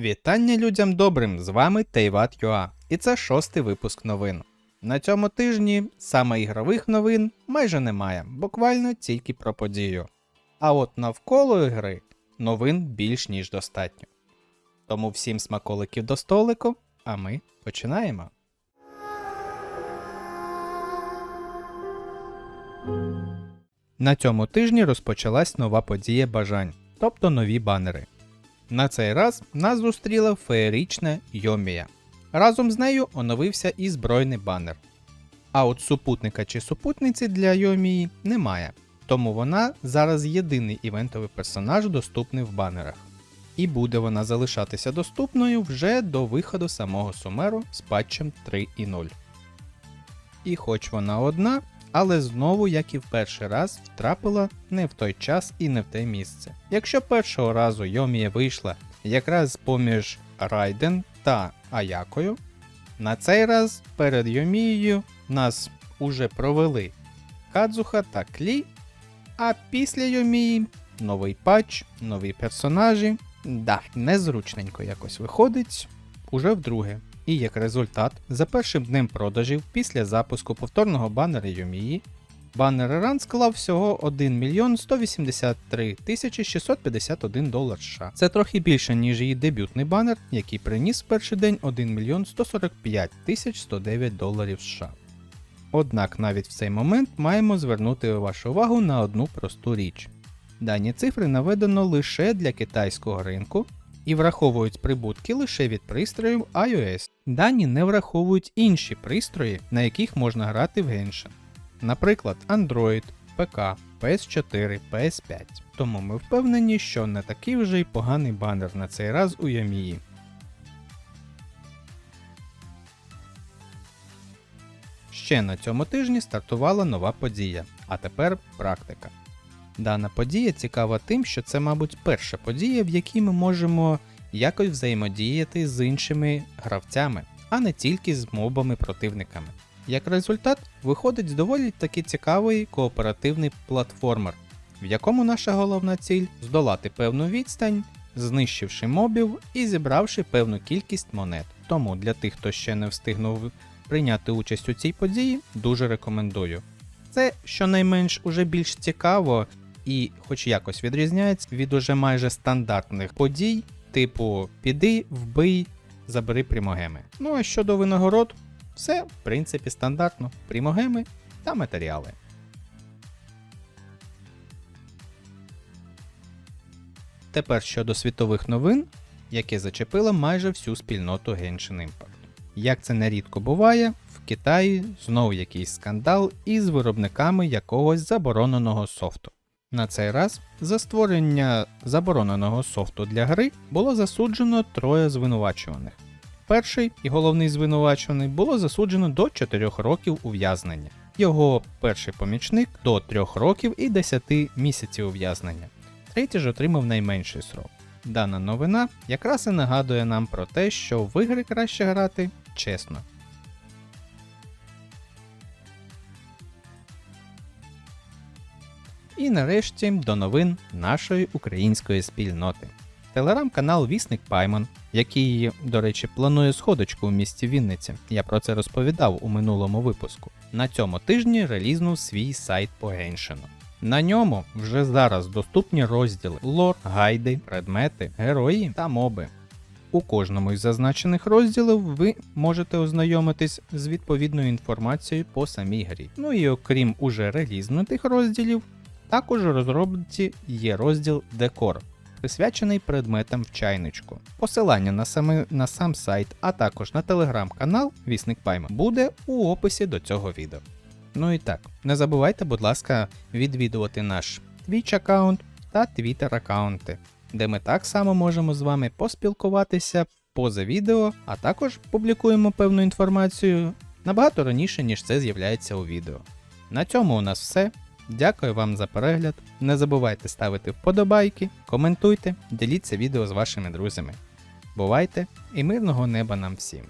Вітання людям добрим! З вами Тейват.ua і це шостий випуск новин. На цьому тижні саме ігрових новин майже немає, буквально тільки про подію. А от навколо ігри новин більш ніж достатньо. Тому всім смаколиків до столику, а ми починаємо. На цьому тижні розпочалась нова подія бажань, тобто нові банери. На цей раз нас зустріла феєрична Йомія. Разом з нею оновився і збройний банер. А от супутника чи супутниці для Йомії немає, тому вона зараз єдиний івентовий персонаж, доступний в банерах. І буде вона залишатися доступною вже до виходу самого Сумеру з патчем 3.0. І хоч вона одна, але знову, як і в перший раз, втрапила не в той час і не в те місце. Якщо першого разу Йомія вийшла якраз поміж Райден та Аякою, на цей раз перед Йомією нас уже провели Кадзуха та Клі, а після Йомії новий патч, нові персонажі. Да, незручненько якось виходить уже вдруге. І як результат, за першим днем продажів після запуску повторного банера Юмії, банер Ран склав всього 1 мільйон 183 тисячі 651 долар США. Це трохи більше, ніж її дебютний банер, який приніс в перший день 1 мільйон 145 тисяч 109 доларів США. Однак навіть в цей момент маємо звернути вашу увагу на одну просту річ. Дані цифри наведено лише для китайського ринку, і враховують прибутки лише від пристроїв iOS. Дані не враховують інші пристрої, на яких можна грати в Genshin. Наприклад, Android, ПК, PS4, PS5. Тому ми впевнені, що не такий вже й поганий банер на цей раз у Ямії. Ще на цьому тижні стартувала нова подія, а тепер практика. Дана подія цікава тим, що це, мабуть, перша подія, в якій ми можемо якось взаємодіяти з іншими гравцями, а не тільки з мобами-противниками. Як результат, виходить доволі таки цікавий кооперативний платформер, в якому наша головна ціль здолати певну відстань, знищивши мобів і зібравши певну кількість монет. Тому для тих, хто ще не встигнув прийняти участь у цій події, дуже рекомендую. Це щонайменш уже більш цікаво і хоч якось відрізняється від уже майже стандартних подій, типу піди, вбий, забери примогеми. Ну а щодо винагород, все в принципі стандартно: примогеми та матеріали. Тепер щодо світових новин, які зачепили майже всю спільноту Genshin Impact. Як це нерідко буває, в Китаї знову якийсь скандал із виробниками якогось забороненого софту. На цей раз за створення забороненого софту для гри було засуджено троє звинувачуваних. Перший і головний звинувачуваний було засуджено до 4 років ув'язнення. Його перший помічник до 3 років і 10 місяців ув'язнення. Третій ж отримав найменший срок. Дана новина якраз і нагадує нам про те, що в ігри краще грати чесно. І нарешті до новин нашої української спільноти. Телеграм-канал Вісник Паймон, який, до речі, планує сходочку у місті Вінниці. Я про це розповідав у минулому випуску. На цьому тижні релізнув свій сайт по Геншину. На ньому вже зараз доступні розділи лор, гайди, предмети, герої та моби. У кожному із зазначених розділів ви можете ознайомитись з відповідною інформацією по самій грі. Ну і окрім уже релізнутих розділів, також у розробці є розділ Декор, присвячений предметам в чайничку. Посилання на, саме, на сам сайт, а також на телеграм-канал Вісник Пайма буде у описі до цього відео. Ну і так, не забувайте, будь ласка, відвідувати наш Twitch аккаунт та Twitter аккаунти, де ми так само можемо з вами поспілкуватися поза відео, а також публікуємо певну інформацію набагато раніше, ніж це з'являється у відео. На цьому у нас все. Дякую вам за перегляд. Не забувайте ставити вподобайки, коментуйте, діліться відео з вашими друзями. Бувайте і мирного неба нам всім!